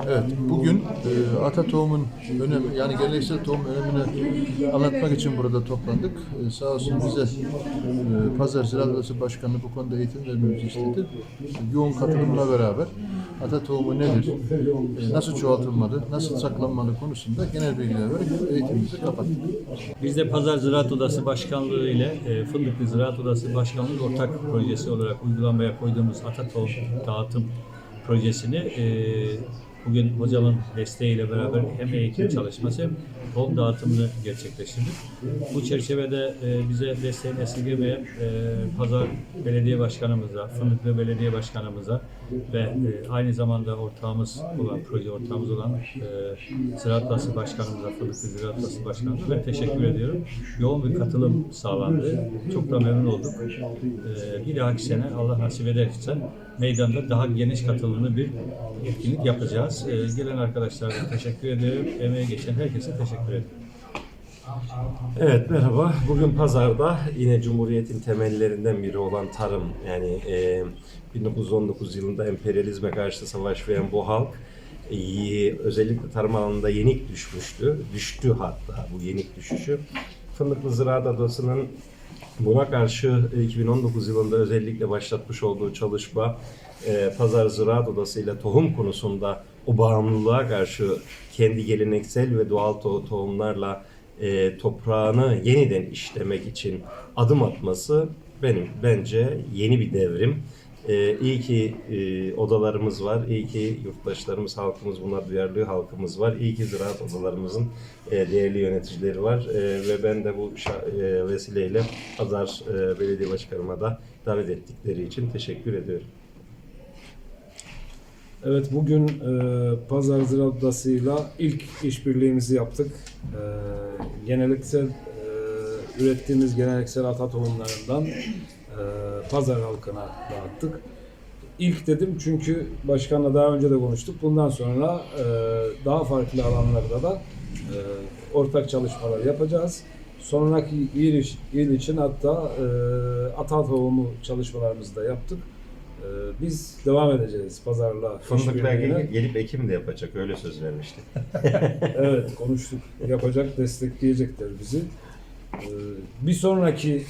Evet, bugün e, ata tohumun önemi, yani geleneksel tohum önemini anlatmak için burada toplandık. E, sağ olsun bize e, Pazar Ziraat Odası Başkanı bu konuda eğitim vermemizi istedi. Yoğun katılımla beraber ata tohumu nedir, e, nasıl çoğaltılmalı, nasıl saklanmalı konusunda genel bilgiler verip eğitimimizi kapattık. Biz de Pazar Ziraat Odası Başkanlığı ile e, Fındıklı Ziraat Odası Başkanlığı ortak projesi olarak uygulamaya koyduğumuz ata tohum dağıtım projesini e, bugün hocamın desteğiyle beraber hem eğitim çalışması hem tohum dağıtımını gerçekleştirdik. Bu çerçevede e, bize desteğini esirgemeyen e, Pazar Belediye Başkanımıza, Fındıklı Belediye Başkanımıza ve e, aynı zamanda ortağımız olan, proje ortağımız olan e, Ziraat Odası Başkanımıza, Fındıklı Ziraat Odası Başkanımıza ben teşekkür ediyorum. Yoğun bir katılım sağlandı. Çok da memnun olduk. E, bir dahaki sene Allah nasip ederse meydanda daha geniş katılımlı bir etkinlik yapacağız. E, gelen arkadaşlara da teşekkür ediyorum. Emeğe geçen herkese teşekkür ederim. Evet merhaba. Bugün pazarda yine Cumhuriyet'in temellerinden biri olan tarım yani e, 1919 yılında emperyalizme karşı savaş veren bu halk e, özellikle tarım alanında yenik düşmüştü. Düştü hatta bu yenik düşüşü. Fındıklı Ziraat Adası'nın buna karşı e, 2019 yılında özellikle başlatmış olduğu çalışma e, Pazar Ziraat Odası ile tohum konusunda o bağımlılığa karşı kendi geleneksel ve doğal to- tohumlarla e, toprağını yeniden işlemek için adım atması benim bence yeni bir devrim. E, iyi ki e, odalarımız var, iyi ki yurttaşlarımız, halkımız, buna duyarlı halkımız var. İyi ki ziraat odalarımızın e, değerli yöneticileri var E, ve ben de bu e, vesileyle Pazar e, Belediye Başkanıma da davet ettikleri için teşekkür ediyorum. Evet bugün e, Pazar Ziraat Odası'yla ilk işbirliğimizi yaptık. E, geleneksel e, ürettiğimiz geleneksel ata tohumlarından pazar halkına dağıttık. İlk dedim çünkü başkanla daha önce de konuştuk. Bundan sonra e, daha farklı alanlarda da e, ortak çalışmalar yapacağız. Sonraki iş- yıl için hatta e, ata tohumu çalışmalarımızı da yaptık. E, biz devam edeceğiz pazarla. Fındık belki gelip ekim de yapacak öyle söz vermişti. Evet konuştuk. Yapacak, destekleyecekler bizi. Ee, Bir sonraki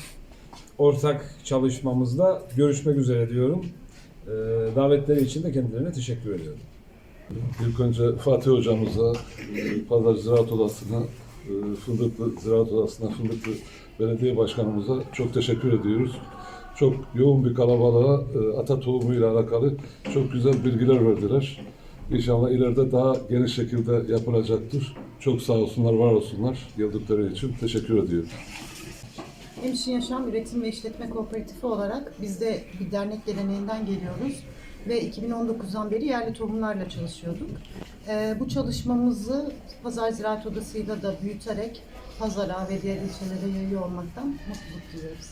ortak çalışmamızda görüşmek üzere diyorum. Ee, Davetleri için de kendilerine teşekkür ediyorum. İlk önce Fatih hocamıza, e, Pazar Ziraat Odası'na, e, Fındıklı Ziraat Odası'na, Fındıklı Belediye Başkanımıza çok teşekkür ediyoruz. Çok yoğun bir kalabalığa e, ata tohumu ile alakalı çok güzel bilgiler verdiler. İnşallah ileride daha geniş şekilde yapılacaktır. Çok sağ olsunlar, var olsunlar geldikleri için. Teşekkür ediyorum. Hemşin Yaşam Üretim ve İşletme Kooperatifi olarak biz de bir dernek geleneğinden geliyoruz ve 2019'dan beri yerli tohumlarla çalışıyorduk. Ee, bu çalışmamızı Pazar Ziraat Odası'yla da büyüterek pazara ve diğer ilçelere yayıyor olmaktan mutluluk duyuyoruz.